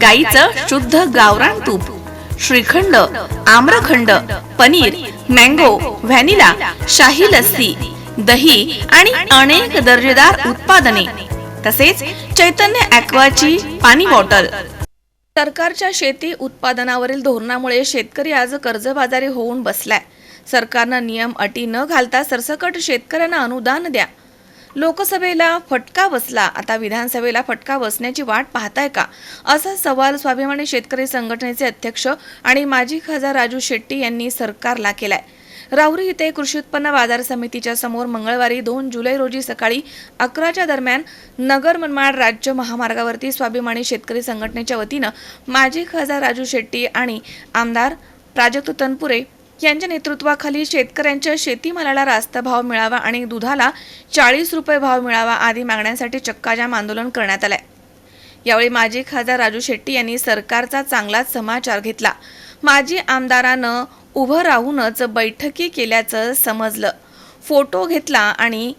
गाईचं शुद्ध गावरान तूप श्रीखंड आम्रखंड पनीर मँगो व्हॅनिला शाही लस्सी दही आणि अनेक दर्जेदार उत्पादने तसेच चैतन्य ॲक्वाची पाणी बॉटल. सरकारच्या शेती उत्पादनावरील धोरणामुळे शेतकरी आज कर्जबाजारी होऊन बसलाय. सरकारनं नियम अटी न घालता सरसकट शेतकऱ्यांना अनुदान द्या. लोकसभेला फटका बसला. आता विधानसभेला फटका बसण्याची वाट पाहताय का? असा सवाल स्वाभिमानी शेतकरी संघटनेचे अध्यक्ष आणि माजी खासदार राजू शेट्टी यांनी सरकारला केलाय. राहुरी इथे कृषी उत्पन्न बाजार समितीच्या समोर मंगळवारी दोन जुलै रोजी सकाळी अकराच्या दरम्यान नगर मनमाड राज्य महामार्गावरती स्वाभिमानी शेतकरी संघटनेच्या वतीनं माजी खासदार राजू शेट्टी आणि आमदार प्राजक्त तनपुरे यांच्या नेतृत्वाखाली शेतकऱ्यांच्या शेतीमालाला रास्त भाव मिळावा आणि दुधाला चाळीस रुपये भाव मिळावा आदी मागण्यांसाठी चक्काजाम आंदोलन करण्यात आलंय. यावेळी माजी खासदार राजू शेट्टी यांनी सरकारचा चांगलाच समाचार घेतला. माजी आमदारानं उभं राहूनच बैठकी केल्याचं समजलं. फोटो घेतला आणि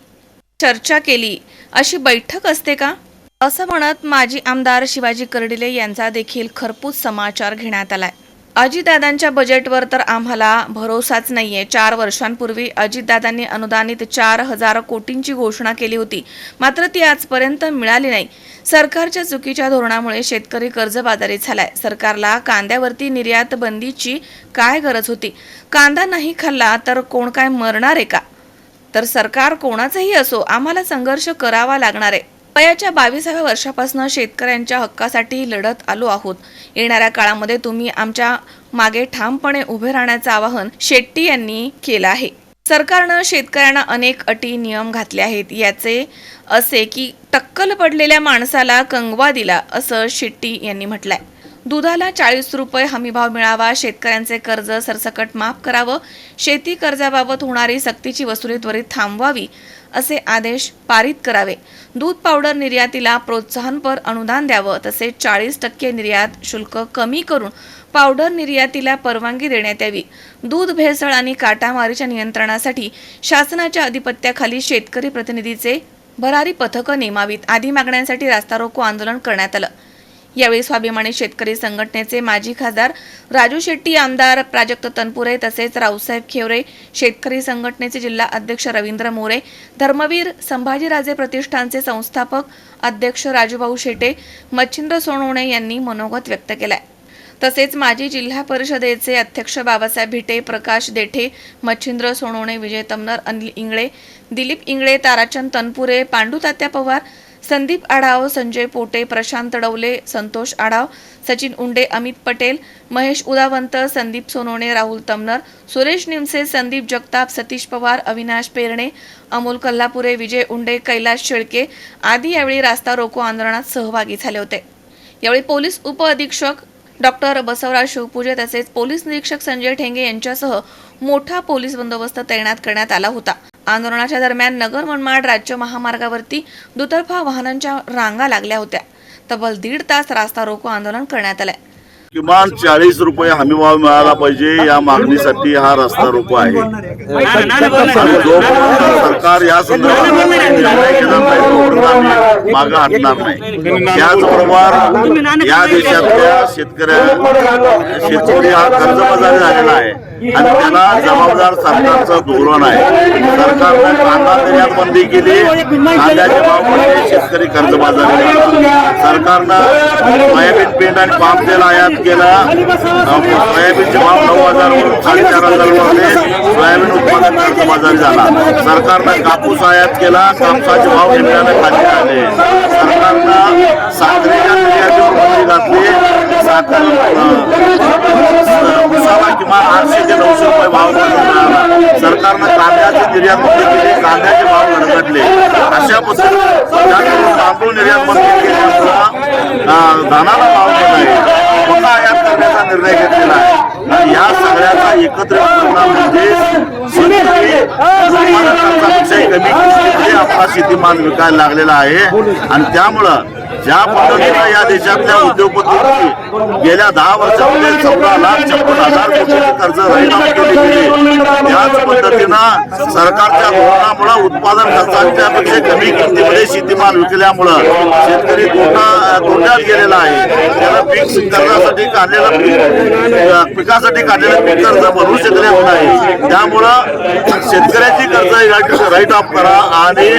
चर्चा केली. अशी बैठक असते का? असं म्हणत माजी आमदार शिवाजी कर्डिले यांचा देखील खरपूस समाचार घेण्यात आलाय. अजितदादांच्या बजेटवर तर आम्हाला भरोसाच नाहीये. चार वर्षांपूर्वी अजितदादांनी अनुदानित चार हजार कोटींची घोषणा केली होती. मात्र ती आजपर्यंत मिळाली नाही. सरकारच्या चुकीच्या धोरणामुळे शेतकरी कर्जबाजारी झालाय. सरकारला कांद्यावरती निर्यात बंदीची काय गरज होती? कांदा नाही खाल्ला तर कोण काय मरणार आहे का? तर सरकार कोणाचंही असो आम्हाला संघर्ष करावा लागणार आहे. वयाच्या बावीसाव्या वर्षापासून शेतकऱ्यांच्या हक्कासाठी लढत आलो आहोत. येणाऱ्या काळामध्ये तुम्ही आमच्या मागे ठामपणे उभे राहण्याचं आवाहन शेट्टी यांनी केलं आहे. सरकारनं शेतकऱ्यांना अनेक अटी नियम घातले आहेत. याचे असे की टक्कल पडलेल्या माणसाला कंगवा दिला असं शेट्टी यांनी म्हटलंय. दुधाला चाळीस रुपये हमीभाव मिळावा शेतकऱ्यांचे कर्ज सरसकट माफ करावं शेती कर्जाबाबत होणारी सक्तीची वसुली त्वरित थांबवावी असे आदेश पारित करावे. दूध पावडर निर्यातीला प्रोत्साहनपर अनुदान द्यावं तसेच चाळीस टक्के निर्यात शुल्क कमी करून पावडर निर्यातीला परवानगी देण्यात यावी. दूध भेसळ आणि काटामारीच्या नियंत्रणासाठी शासनाच्या अधिपत्याखाली शेतकरी प्रतिनिधीचे भरारी पथकं नेमावीत. आदी मागण्यांसाठी रास्ता रोको आंदोलन करण्यात आलं. यावेळी स्वाभिमानी शेतकरी संघटनेचे माजी खासदार राजू शेट्टी आमदार प्राजक्त तनपुरे तसेच रावसाहेब खेवरे शेतकरी संघटनेचे जिल्हा अध्यक्ष रवींद्र मोरे धर्मवीर संभाजीराजे प्रतिष्ठानचे संस्थापक अध्यक्ष राजूभाऊ शेटे मच्छिंद्र सोनवणे यांनी मनोगत व्यक्त केलाय. तसेच माजी जिल्हा परिषदेचे अध्यक्ष बाबासाहेब भिटे प्रकाश देठे मच्छिंद्र सोनवणे विजय तमनर अनिल इंगळे दिलीप इंगळे ताराचंद तनपुरे पांडू तात्या पवार संदीप आढाव संजय पोटे प्रशांत डवले संतोष आढाव सचिन उंडे अमित पटेल महेश उदावंत संदीप सोनवणे राहुल तमनर सुरेश निमसे संदीप जगताप सतीश पवार अविनाश पेरणे अमोल कल्लापुरे विजय उंडे कैलास शेळके आदी यावेळी रास्ता रोको आंदोलनात सहभागी झाले होते. यावेळी पोलीस उपअधीक्षक डॉक्टर बसवराज शिवपूजे तसेच पोलीस निरीक्षक संजय ठेंगे यांच्यासह मोठा पोलीस बंदोबस्त तैनात करण्यात आला होता. आंदोलनाच्या दरम्यान नगर मनमाड राज्य महामार्गावरती दुतर्फा वाहनांच्या रांगा लागल्या होत्या. तब्बल दीड तास रास्ता रोको आंदोलन करण्यात आलं किमान चाळीस रुपये हमीभाव मिळाला पाहिजे या मागणीसाठी हा रस्ता रोको आहे. सरकार या संदर्भात निर्णय केला नाही तोपर्यंत आम्ही मागं हटणार नाही. त्याचबरोबर या देशातल्या शेतकऱ्या शेतकरी हा कर्जबाजारी झालेला आहे. आणि त्याला जबाबदार सरकारचं धोरण आहे. सरकारनं कांदा निर्यात बंदी केली. कांद्याचे भाव शेतकरी कर्जबाजारी सरकारनं सोयाबीन पेंट आणि पाम तेल आयात केला सोयाबीनचे भाव नऊ हजार साडेचार हजार वाढले सोयाबीन उत्पादन कर्जबाजारी झाला. सरकारनं कापूस आयात केला. कापसाचे भाव निम्म्याने खाली आले सरकारनं साखरेच्या निर्यातीवर बंदी घातली. साखर उसाला किमान आठशे ते नऊशे रुपये भाव सरकारनं कांद्याची निर्यात बंदी केली. कांद्याचे भाव घडघडले अशा पद्धतीने तांदूळ निर्यात बंदी केल्यामुळं अं, धानाला भाव नाही करण्याचा निर्णय घेतलेला आहे आणि या सगळ्याचा एकत्रित परिणाम म्हणजे शेतकरी कमी आपला शेतीमाल विकायला लागलेला आहे. आणि त्यामुळं ज्या पद्धतीनं या देशातल्या उद्योगपतींनी गेल्या दहा वर्षामध्ये चौदा लाख छप्पन हजार कोटीचे कर्ज रहित केले त्याच पद्धतीनं सरकारच्या धोरणामुळे उत्पादन खर्चांच्या पेक्षा कमी किमतीमध्ये शेतीमाल विकल्यामुळं शेतकरी तोटा तोट्यात गेलेला आहे. त्याला पीक कर्जासाठी काढलेलं पीक पिकासाठी काढलेलं पीक कर्ज भरू शकले नाही त्यामुळं शेतकऱ्याची कर्ज राईट ऑफ करा आणि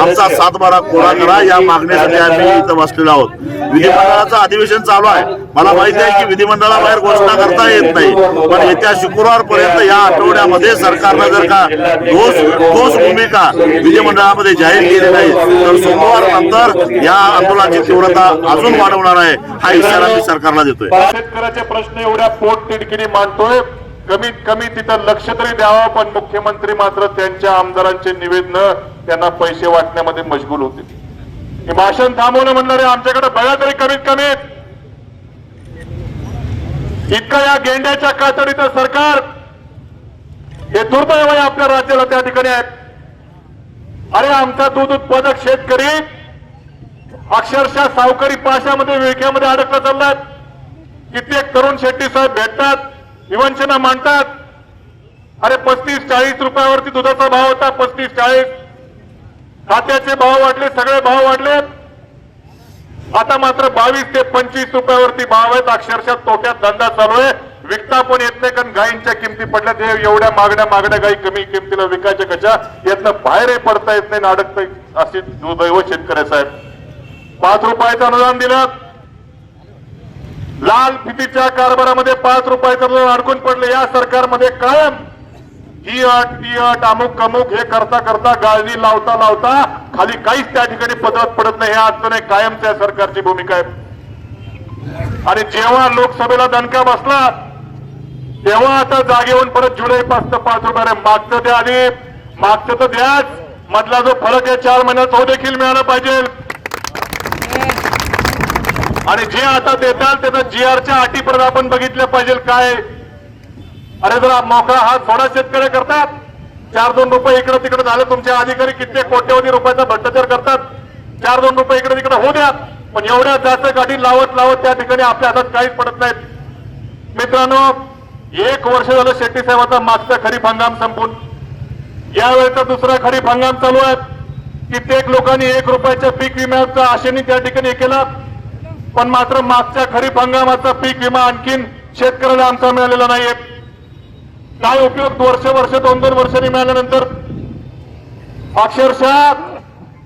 आमचा सातबारा कोरा करा. या मागणीसाठी आम्ही इथं बसलेलो आहोत. विधिमंडळाचं अधिवेशन चालू आहे. मला माहिती आहे की विधिमंडळाबाहेर घोषणा करता येत नाही. पण येत्या शुक्रवारपर्यंत या आठवड्यामध्ये सरकारनं जर का ठोस ठोस भूमिका विधिमंडळामध्ये जाहीर केली नाही तर सोमवार नंतर या आंदोलनाची तीव्रता अजून वाढवणार आहे हा इशारा मी सरकारला देतोय. शेतकऱ्याचे प्रश्न एवढ्या पोट तिडकीने मांडतोय. कमीत कमी तिथं लक्ष तरी द्यावं पण मुख्यमंत्री मात्र त्यांच्या आमदारांचे निवेदन त्यांना पैसे वाटण्यामध्ये मशगूल होते हे भाषण थांबवणं म्हणणारे आमच्याकडे बघा तरी कमीत कमी इतकं या गेंड्याच्या कातडीचं सरकार हे दुर्दैव आहे आपल्या राज्याला त्या ठिकाणी आहे अरे आमचा दूध उत्पादक शेतकरी अक्षरशः सावकारी पाशामध्ये विळख्यामध्ये अडकला चाललात कित्येक तरुण शेट्टी साहेब भेटतात विवंचना मांडतात. अरे पस्तीस चाळीस रुपयावरती दुधाचा भाव होता पस्तीस चाळीस. खात्याचे भाव वाढले सगळे भाव वाढले आता मात्र बावीस ते पंचवीस रुपयावरती भाव आहेत. अक्षरशः तोट्यात धंदा चालू आहे. विकता पण येत नाही कारण गायींच्या किमती पडल्या ते एवढ्या मागण्या मागण्या गायी कमी किमतीला विकायच्या कशा? यातनं बाहेरही पडता येत नाही अडकत असे दुर्दैव शेतकऱ्या साहेब. पाच रुपयाचं अनुदान दिलं. लाल फितीच्या कारभारामध्ये पाच रुपयाचं अनुदान अडकून पडले. या सरकारमध्ये कायम ही अट ती अट अमुक अमुक हे करता करता गाळणी लावता लावता खाली काहीच त्या ठिकाणी पदरात पडत नाही. हे आजचं नाही कायमच्या सरकारची भूमिका आहे. आणि जेव्हा लोकसभेला दणका बसला तेव्हा आता जागेवरून परत जुलै पाच पाच रुपये मागचं द्या आधी. मागचं तर द्याच. मधला जो फरक आहे चार महिन्यात तो देखील मिळाला पाहिजे. आणि जे आता देताल त्याचा जी आरच्या अटी परत आपण बघितल्या पाहिजे. काय? अरे जरा मोकळा हात थोडा शेतकरी करतात. चार दोन रुपये इकडे तिकडे झाले तुमचे अधिकारी कित्येक कोट्यवधी रुपयाचा भ्रष्टाचार करतात. चार दोन रुपये इकडे तिकडे होऊ द्या पण एवढ्या जास्त गाडी लावत लावत त्या ठिकाणी आपल्या हातात काहीच पडत नाहीत. मित्रांनो एक वर्ष झालं शेट्टी साहेबांचा मागचा खरीप हंगाम संपून. यावेळेचा दुसरा खरीप हंगाम चालू आहे. कित्येक लोकांनी एक रुपयाच्या पीक विम्याच्या आशेने त्या ठिकाणी हे केला. पण मात्र मागच्या खरीप हंगामाचा पीक विमा आणखीन शेतकऱ्याला आमचा मिळालेला नाहीये. काय उपयोग? वर्ष वर्ष दोन दोन वर्षांनी मिळाल्यानंतर अक्षरशः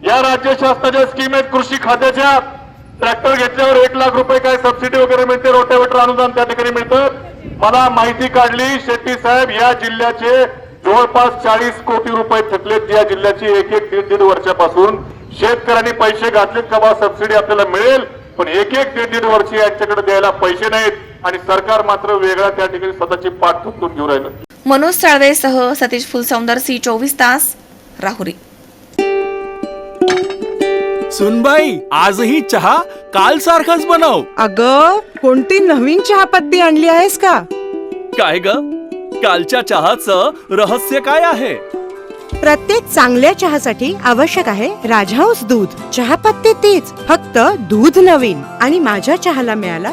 या राज्य शासनाच्या स्कीम आहेत कृषी खात्याच्या ट्रॅक्टर घेतल्यावर एक लाख रुपये काय सबसिडी वगैरे मिळते रोटेवेटर अनुदान त्या ठिकाणी मिळतं. मला माहिती काढली शेट्टी साहेब या जिल्ह्याचे जवळपास चाळीस कोटी रुपये थकलेत या जिल्ह्याची एक एक दीड दीड वर्षापासून. शेतकऱ्यांनी पैसे घातलेत का बा सबसिडी आपल्याला मिळेल पण एक एक दीड दीड वर्ष यांच्याकडे द्यायला पैसे नाहीत. आणि सरकार मात्र वेगळा त्या ठिकाणी स्वतःची पाठ थुंकून घेऊन राहिलं. मनोज साळवेसह सतीश फुलसौंदर सी चोवीस तास राहुरी. सुनबाई आजही चहा काल सारखाच बनव. अग कोणती नवीन चहापत्ती आणली आहेस का? काय ग? कालच्या चहाचं रहस्य काय आहे? प्रत्येक चांगल्या चहासाठी आवश्यक आहे राजहंस दूध. चहापत्ती तीच फक्त दूध नवीन. आणि माझ्या चहाला मिळाला